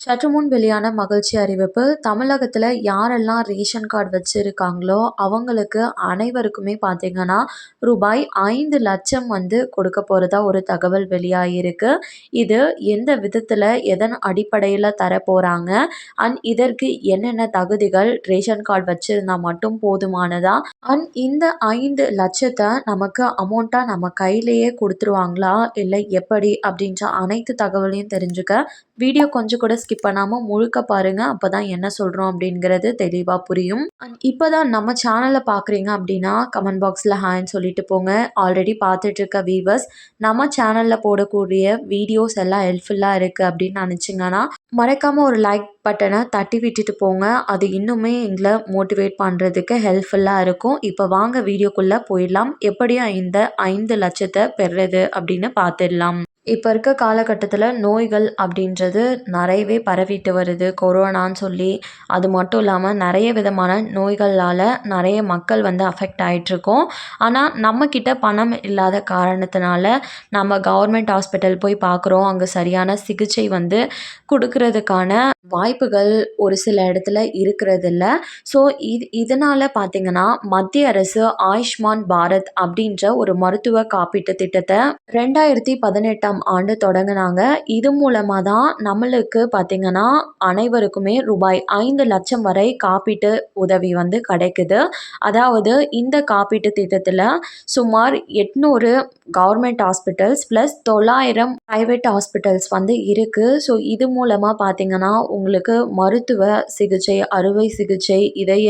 சற்று முன் வெளியான மகிழ்ச்சி அறிவிப்பு தமிழகத்தில் யாரெல்லாம் ரேஷன் கார்டு வச்சுருக்காங்களோ அவங்களுக்கு அனைவருக்குமே பார்த்தீங்கன்னா ரூபாய் ஐந்து லட்சம் வந்து கொடுக்க போகிறதா ஒரு தகவல் வெளியாகிருக்கு இது எந்த விதத்தில் எதன் அடிப்படையில் தர போகிறாங்க அண்ட் இதற்கு என்னென்ன தகுதிகள் ரேஷன் கார்டு வச்சுருந்தா மட்டும் போதுமானதா? அண்ட் இந்த ஐந்து லட்சத்தை நமக்கு அமௌண்ட்டாக நம்ம கையிலேயே கொடுத்துருவாங்களா? இல்லை எப்படி? அப்படின்ற அனைத்து தகவலையும் தெரிஞ்சுக்க வீடியோ கொஞ்சம் கூட ஸ்கிப் பண்ணாமல் முழுக்க பாருங்கள் அப்போ தான் என்ன சொல்கிறோம் அப்படிங்கிறது தெளிவாக புரியும். அண்ட் இப்போ தான் நம்ம சேனலை பார்க்குறீங்க அப்படின்னா கமெண்ட் பாக்ஸில் ஹாய்ன்னு சொல்லிட்டு போங்க. ஆல்ரெடி பார்த்துட்டு இருக்க வீவர்ஸ் நம்ம சேனலில் போடக்கூடிய வீடியோஸ் எல்லாம் ஹெல்ப்ஃபுல்லாக இருக்குது அப்படின்னு நினச்சிங்கன்னா மறக்காமல் ஒரு லைக் பட்டனை தட்டி விட்டுட்டு போங்க. அது இன்னுமே எங்களை மோட்டிவேட் பண்ணுறதுக்கு ஹெல்ப்ஃபுல்லாக இருக்கும். இப்போ வாங்க வீடியோக்குள்ளே போயிடலாம். எப்படியும் இந்த ஐந்து லட்சத்தை பெறுறது அப்படின்னு பார்த்துடலாம். இப்போ இருக்க காலகட்டத்தில் நோய்கள் அப்படின்றது நிறையவே பரவிட்டு வருது. கொரோனான்னு சொல்லி அது மட்டும் இல்லாமல் நிறைய விதமான நோய்களால் நிறைய மக்கள் வந்து அஃபெக்ட் ஆகிட்ருக்கோம் ஆனால் நம்மக்கிட்ட பணம் இல்லாத காரணத்தினால நம்ம கவர்மெண்ட் ஹாஸ்பிட்டல் போய் பார்க்குறோம் அங்கே சரியான சிகிச்சை வந்து கொடுக்கறதுக்கான வாய்ப்புகள் ஒரு சில இடத்துல இருக்கிறதில்ல. ஸோ இது இதனால் பார்த்திங்கன்னா மத்திய அரசு ஆயுஷ்மான் பாரத் அப்படின்ற ஒரு மருத்துவ காப்பீட்டு திட்டத்தை ரெண்டாயிரத்தி பதினெட்டாம் ஆண்டு தொடங்கினாங்க. இது மூலமாக தான் நம்மளுக்கு பார்த்திங்கன்னா அனைவருக்குமே ரூபாய் ஐந்து லட்சம் வரை காப்பீட்டு உதவி வந்து கிடைக்குது. அதாவது இந்த காப்பீட்டு திட்டத்தில் சுமார் எட்நூறு கவர்மெண்ட் ஹாஸ்பிட்டல்ஸ் ப்ளஸ் தொள்ளாயிரம் ப்ரைவேட் ஹாஸ்பிட்டல்ஸ் வந்து இருக்குது ஸோ இது மூலமாக பார்த்திங்கன்னா உங்களுக்கு மருத்துவ சிகிச்சை அறுவை சிகிச்சை இதய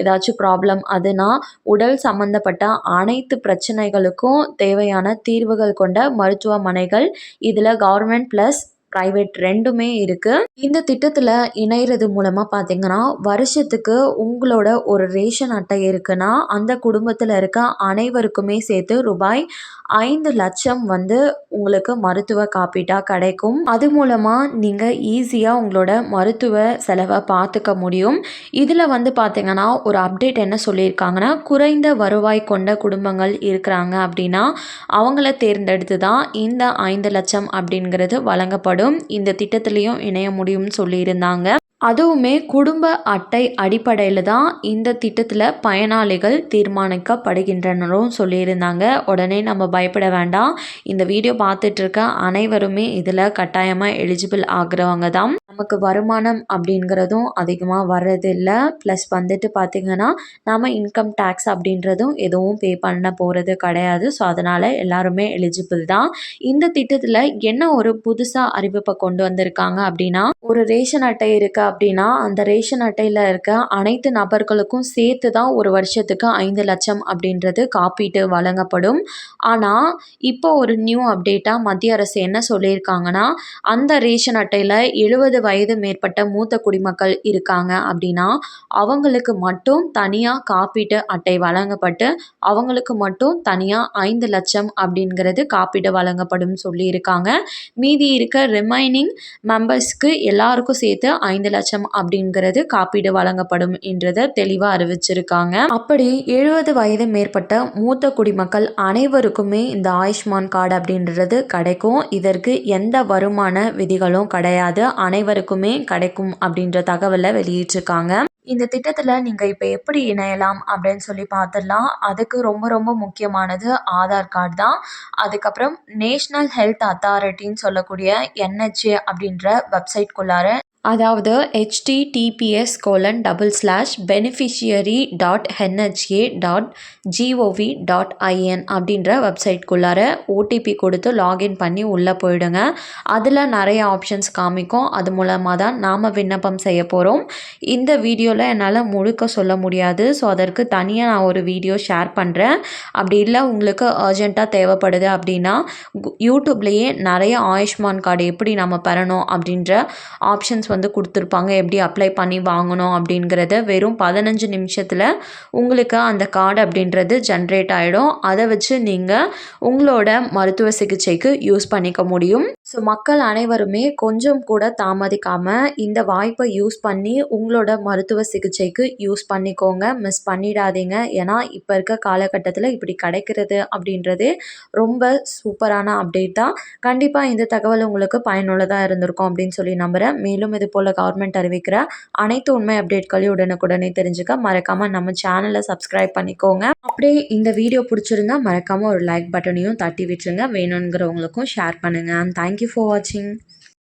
ஏதாச்சும் ப்ராப்ளம் அதுனா உடல் சம்மந்தப்பட்ட அனைத்து பிரச்சனைகளுக்கும் தேவையான தீர்வுகள் கொண்ட மருத்துவமனைகள் இதில் கவர்மெண்ட் ப்ளஸ் ப்ரைவேட் ரெண்டுமே இருக்குது இந்த திட்டத்தில் இணையிறது மூலமாக பார்த்தீங்கன்னா வருஷத்துக்கு உங்களோட ஒரு ரேஷன் அட்டை இருக்குன்னா அந்த குடும்பத்தில் இருக்க அனைவருக்குமே சேர்த்து ரூபாய் ஐந்து லட்சம் வந்து உங்களுக்கு மருத்துவ காப்பீட்டாக கிடைக்கும். அது மூலமாக நீங்கள் ஈஸியாக உங்களோட மருத்துவ செலவை பார்த்துக்க முடியும். இதில் வந்து பார்த்திங்கன்னா ஒரு அப்டேட் என்ன சொல்லியிருக்காங்கன்னா குறைந்த வருவாய் கொண்ட குடும்பங்கள் இருக்கிறாங்க அப்படின்னா அவங்கள தேர்ந்தெடுத்து தான் இந்த ஐந்து லட்சம் அப்படிங்கிறது வழங்கப்படும். இந்த திட்டத்திலையும் இணைய முடியும்னு சொல்லியிருந்தாங்க. அதுவுமே குடும்ப அட்டை அடிப்படையில் தான் இந்த திட்டத்தில் பயனாளிகள் தீர்மானிக்கப்படுகின்றனரும் சொல்லியிருந்தாங்க. உடனே நம்ம பயப்பட வேண்டாம். இந்த வீடியோ பார்த்துட்ருக்க அனைவருமே இதில் கட்டாயமாக எலிஜிபிள் ஆகிறவங்க தான். நமக்கு வருமானம் அப்படிங்கிறதும் அதிகமாக வர்றதில்லை. ப்ளஸ் வந்துட்டு பார்த்திங்கன்னா நம்ம இன்கம் டேக்ஸ் அப்படின்றதும் எதுவும் பே பண்ண போகிறது கிடையாது. ஸோ அதனால் எல்லாருமே எலிஜிபிள் தான். இந்த திட்டத்தில் என்ன ஒரு புதுசாக அறிவிப்பை கொண்டு வந்திருக்காங்க அப்படின்னா ஒரு ரேஷன் அட்டை இருக்குது அப்படின்னா அந்த ரேஷன் அட்டையில் இருக்க அனைத்து நபர்களுக்கும் சேர்த்து தான் ஒரு வருஷத்துக்கு ஐந்து லட்சம் அப்படின்றது காப்பீட்டு வழங்கப்படும். ஆனால் இப்போ ஒரு நியூ அப்டேட்டாக மத்திய அரசு என்ன சொல்லியிருக்காங்கன்னா அந்த ரேஷன் அட்டையில் எழுபது வயது மேற்பட்ட மூத்த குடிமக்கள் இருக்காங்க அப்படின்னா அவங்களுக்கு மட்டும் தனியாக காப்பீட்டு அட்டை வழங்கப்பட்டு அவங்களுக்கு மட்டும் தனியாக ஐந்து லட்சம் அப்படிங்கிறது காப்பீடு வழங்கப்படும் சொல்லியிருக்காங்க. மீதி இருக்க ரிமைனிங் மெம்பர்ஸ்க்கு எல்லாருக்கும் சேர்த்து ஐந்து லட்சம் லட்சம் அப்படிங்கிறது காப்பீடு வழங்கப்படும் என்றதை தெளிவாக அறிவிச்சிருக்காங்க. அப்படி எழுபது வயது மேற்பட்ட மூத்த குடிமக்கள் அனைவருக்குமே இந்த ஆயுஷ்மான் கார்டு அப்படின்றது கிடைக்கும். இதற்கு எந்த வருமான விதிகளும் கிடையாது. அனைவருக்குமே கிடைக்கும் அப்படின்ற தகவலை வெளியிட்டிருக்காங்க. இந்த திட்டத்தில் நீங்கள் இப்போ எப்படி இணையலாம் அப்படின்னு சொல்லி பார்த்துடலாம். அதுக்கு ரொம்ப ரொம்ப முக்கியமானது ஆதார் கார்டு தான். அதுக்கப்புறம் நேஷ்னல் ஹெல்த் அத்தாரிட்டின்னு சொல்லக்கூடிய என்ஹெச்ஏ அப்படின்ற வெப்சைட்குள்ளார அதாவது HTTPS colon double slash beneficiary dot NHA dot GOV dot IN அப்படின்ற வெப்சைட்குள்ளார ஓடிபி கொடுத்து லாகின் பண்ணி உள்ளே போயிடுங்க. அதில் நிறைய ஆப்ஷன்ஸ் காமிக்கும். அது மூலமாக தான் நாம் விண்ணப்பம் செய்ய போகிறோம் இந்த வீடியோவில் என்னால் முழுக்க சொல்ல முடியாது. ஸோ அதற்கு தனியாக நான் ஒரு வீடியோ ஷேர் பண்ணுறேன் அப்படி இல்லை உங்களுக்கு அர்ஜெண்ட்டாக தேவைப்படுது அப்படின்னா யூடியூப்லேயே நிறைய ஆயுஷ்மான் கார்டு எப்படி நம்ம பெறணும் அப்படின்ற ஆப்ஷன்ஸ் வந்து கொடுத்துருப்பாங்க. எப்படி அப்ளை பண்ணி வாங்கணும் அப்படிங்கிறத வெறும் பதினஞ்சு நிமிஷத்தில் உங்களுக்கு அந்த கார்டு அப்படின்றது ஜென்ரேட் ஆகிடும் அதை வச்சு நீங்கள் உங்களோட மருத்துவ சிகிச்சைக்கு யூஸ் பண்ணிக்க முடியும். ஸோ மக்கள் அனைவருமே கொஞ்சம் கூட தாமதிக்காமல் இந்த வாய்ப்பை யூஸ் பண்ணி உங்களோட மருத்துவ சிகிச்சைக்கு யூஸ் பண்ணிக்கோங்க. மிஸ் பண்ணிடாதீங்க. ஏன்னா இப்போ இருக்க காலகட்டத்தில் இப்படி கிடைக்கிறது அப்படின்றது ரொம்ப சூப்பரான அப்டேட் தான். கண்டிப்பாக இந்த தகவல் உங்களுக்கு பயனுள்ளதாக இருந்திருக்கும் அப்படின்னு சொல்லி நம்புகிறேன் மேலும் இது போல் கவர்மெண்ட் அறிவிக்கிற அனைத்து உண்மை அப்டேட்களையும் உடனுக்குடனே தெரிஞ்சுக்க மறக்காமல் நம்ம சேனலை சப்ஸ்கிரைப் பண்ணிக்கோங்க. அப்படியே இந்த வீடியோ பிடிச்சிருந்தா மறக்காமல் ஒரு லைக் பட்டனையும் தட்டி விட்டுருங்க. வேணுங்கிறவங்களுக்கும் ஷேர் பண்ணுங்கள் thank you you for watching.